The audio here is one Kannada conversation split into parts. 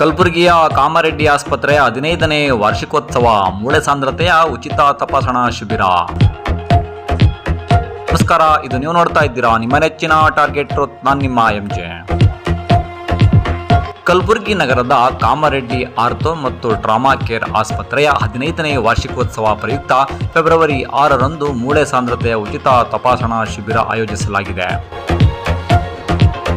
ಕಲಬುರಗಿಯ ಕಾಮರೆಡ್ಡಿ ಆಸ್ಪತ್ರೆಯ ಹದಿನೈದನೇ ವಾರ್ಷಿಕೋತ್ಸವ ಮೂಳೆ ಸಾಂದ್ರತೆಯ ಉಚಿತ ತಪಾಸಣಾ ಶಿಬಿರ. ನಮಸ್ಕಾರ, ಇದು ನೀವು ನೋಡ್ತಾ ಇದ್ದೀರಾ ನಿಮ್ಮ ನೆಚ್ಚಿನ ಟಾರ್ಗೆಟ್ ನಾನು ನಿಮ್ಮ ಎಂ ಜೆ ಕಲಬುರಗಿ ನಗರದ ಕಾಮಾರೆಡ್ಡಿ ಆರ್ಥೋ ಮತ್ತು ಟ್ರಾಮಾ ಕೇರ್ ಆಸ್ಪತ್ರೆಯ ಹದಿನೈದನೇ ವಾರ್ಷಿಕೋತ್ಸವ ಪ್ರಯುಕ್ತ ಫೆಬ್ರವರಿ ಆರರಂದು ಮೂಳೆ ಸಾಂದ್ರತೆಯ ಉಚಿತ ತಪಾಸಣಾ ಶಿಬಿರ ಆಯೋಜಿಸಲಾಗಿದೆ.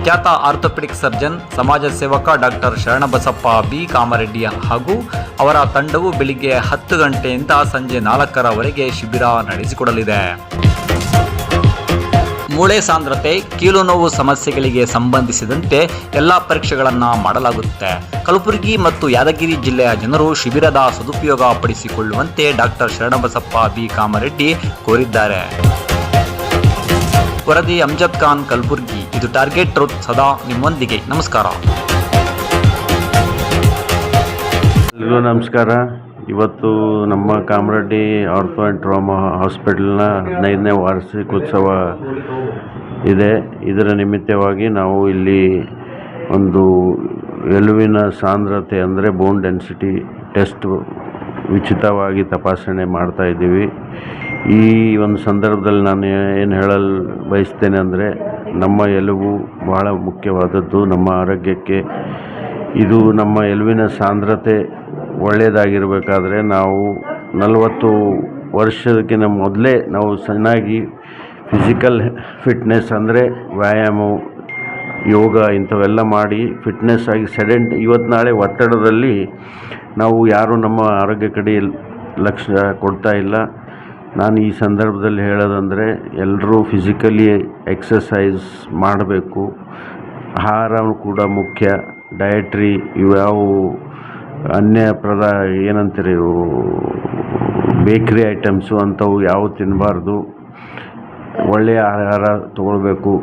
ಖ್ಯಾತ ಆರ್ಥೋಪೆಡಿಕ್ ಸರ್ಜನ್, ಸಮಾಜ ಸೇವಕ ಡಾಕ್ಟರ್ ಶರಣಬಸಪ್ಪ ಬಿ. ಕಾಮರೆಡ್ಡಿಯ ಹಾಗೂ ಅವರ ತಂಡವು ಬೆಳಿಗ್ಗೆ ಹತ್ತು ಗಂಟೆಯಿಂದ ಸಂಜೆ ನಾಲ್ಕರವರೆಗೆ ಶಿಬಿರ ನಡೆಸಿಕೊಡಲಿದೆ. ಮೂಳೆ ಸಾಂದ್ರತೆ, ಕೀಲು ನೋವು ಸಮಸ್ಯೆಗಳಿಗೆ ಸಂಬಂಧಿಸಿದಂತೆ ಎಲ್ಲ ಪರೀಕ್ಷೆಗಳನ್ನು ಮಾಡಲಾಗುತ್ತೆ. ಕಲಬುರಗಿ ಮತ್ತು ಯಾದಗಿರಿ ಜಿಲ್ಲೆಯ ಜನರು ಶಿಬಿರದ ಸದುಪಯೋಗ ಪಡಿಸಿಕೊಳ್ಳುವಂತೆ ಡಾಕ್ಟರ್ ಶರಣಬಸಪ್ಪ ಬಿ. ಕಾಮರೆಡ್ಡಿ ಕೋರಿದ್ದಾರೆ. ವರದಿ ಅಮ್ಜದ್ ಖಾನ್ ಕಲಬುರ್ಗಿ. ಇದು ಟಾರ್ಗೆಟ್ ಟ್ರೂತ್ ಸದಾ ನಿಮ್ಮೊಂದಿಗೆ. ನಮಸ್ಕಾರ. ಎಲ್ಲರಿಗೂ ನಮಸ್ಕಾರ. ಇವತ್ತು ನಮ್ಮ ಕಾಮರೆಡ್ಡಿ ಆರ್ಥೋ ಆ್ಯಂಡ್ ಟ್ರಾಮಾ ಹಾಸ್ಪಿಟಲ್ನ ಹದಿನೈದನೇ ವಾರ್ಷಿಕೋತ್ಸವ ಇದೆ. ಇದರ ನಿಮಿತ್ತವಾಗಿ ನಾವು ಇಲ್ಲಿ ಒಂದು ಎಲುವಿನ ಸಾಂದ್ರತೆ ಅಂದರೆ ಬೋನ್ ಡೆನ್ಸಿಟಿ ಟೆಸ್ಟ್ ಉಚಿತವಾಗಿ ತಪಾಸಣೆ ಮಾಡ್ತಾ ಇದ್ದೀವಿ. ಈ ಒಂದು ಸಂದರ್ಭದಲ್ಲಿ ನಾನು ಏನು ಹೇಳಲು ಬಯಸ್ತೇನೆ ಅಂದರೆ, ನಮ್ಮ ಎಲುಬು ಬಹಳ ಮುಖ್ಯವಾದದ್ದು. ನಮ್ಮ ಆರೋಗ್ಯಕ್ಕೆ ಇದು ನಮ್ಮ ಎಲುವಿನ ಸಾಂದ್ರತೆ ಒಳ್ಳೆಯದಾಗಿರಬೇಕಾದ್ರೆ, ನಾವು ನಲವತ್ತು ವರ್ಷಕ್ಕಿಂತ ಮೊದಲೇ ನಾವು ಚೆನ್ನಾಗಿ ಫಿಸಿಕಲ್ ಫಿಟ್ನೆಸ್ ಅಂದರೆ ವ್ಯಾಯಾಮ ಯೋಗ ಇಂಥವೆಲ್ಲ ಮಾಡಿ ಫಿಟ್ನೆಸ್ ಆಗಿ ಸೆಡೆಂಟ್ ಇವತ್ತು ನಾಳೆ ಒತ್ತಡದಲ್ಲಿ ನಾವು ಯಾರೂ ನಮ್ಮ ಆರೋಗ್ಯ ಕಡೆ ಲಕ್ಷ್ಯ ಕೊಡ್ತಾ ಇಲ್ಲ. ನಾನು ಈ ಸಂದರ್ಭದಲ್ಲಿ ಹೇಳೋದಂದರೆ ಎಲ್ಲರೂ ಫಿಸಿಕಲಿ ಎಕ್ಸಸೈಸ್ ಮಾಡಬೇಕು. ಆಹಾರ ಕೂಡ ಮುಖ್ಯ. ಡಯಟ್ರಿ ಇವ್ಯಾವು ಅನ್ಯ ಪ್ರದ ಏನಂತೀರಿ ಇವು ಬೇಕ್ರಿ ಐಟಮ್ಸು ಅಂಥವು ಯಾವ ತಿನ್ನಬಾರ್ದು ಒಳ್ಳೆಯ ಆಹಾರ ತಗೊಳ್ಬೇಕು.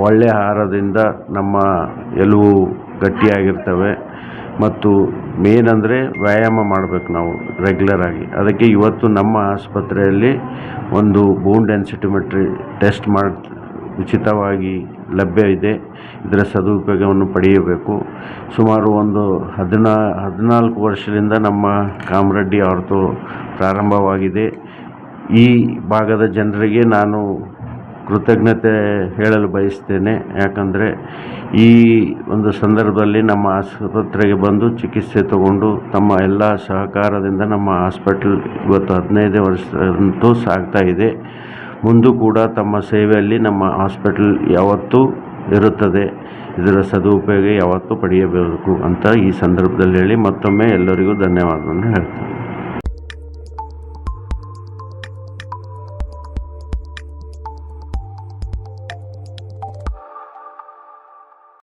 ಒಳ್ಳೆಯ ಆಹಾರದಿಂದ ನಮ್ಮ ಎಲುಬು ಗಟ್ಟಿಯಾಗಿರ್ತವೆ. ಮತ್ತು ಮೇನ್ ಅಂದರೆ ವ್ಯಾಯಾಮ ಮಾಡಬೇಕು ನಾವು ರೆಗ್ಯುಲರಾಗಿ ಅದಕ್ಕೆ ಇವತ್ತು ನಮ್ಮ ಆಸ್ಪತ್ರೆಯಲ್ಲಿ ಒಂದು ಬೋನ್ ಡೆನ್ಸಿಟಿಮೆಟ್ರಿ ಟೆಸ್ಟ್ ಮಾಡಿ, ಉಚಿತವಾಗಿ ಲಭ್ಯ ಇದೆ. ಇದರ ಸದುಪಯೋಗವನ್ನು ಪಡೆಯಬೇಕು. ಸುಮಾರು ಒಂದು ಹದಿನಾ, ಹದಿನಾಲ್ಕು ವರ್ಷದಿಂದ ನಮ್ಮ ಕಾಮರೆಡ್ಡಿ ಅವ್ರದ್ದು ಪ್ರಾರಂಭವಾಗಿದೆ. ಈ ಭಾಗದ ಜನರಿಗೆ ನಾನು ಕೃತಜ್ಞತೆ ಹೇಳಲು ಬಯಸ್ತೇನೆ. ಯಾಕಂದರೆ ಈ ಒಂದು ಸಂದರ್ಭದಲ್ಲಿ ನಮ್ಮ ಆಸ್ಪತ್ರೆಗೆ ಬಂದು ಚಿಕಿತ್ಸೆ ತಗೊಂಡು ತಮ್ಮ ಎಲ್ಲ ಸಹಕಾರದಿಂದ ನಮ್ಮ ಹಾಸ್ಪಿಟಲ್ ಇವತ್ತು ಹದಿನೈದು ವರ್ಷದಂತೂ ಸಾಗ್ತಾ ಇದೆ. ಮುಂದೂ ಕೂಡ ತಮ್ಮ ಸೇವೆಯಲ್ಲಿ ನಮ್ಮ ಹಾಸ್ಪಿಟಲ್ ಯಾವತ್ತೂ ಇರುತ್ತದೆ. ಇದರ ಸದುಪಯೋಗ ಯಾವತ್ತೂ ಪಡೆಯಬೇಕು ಅಂತ ಈ ಸಂದರ್ಭದಲ್ಲಿ ಹೇಳಿ ಮತ್ತೊಮ್ಮೆ ಎಲ್ಲರಿಗೂ ಧನ್ಯವಾದವನ್ನು ಹೇಳ್ತೇನೆ.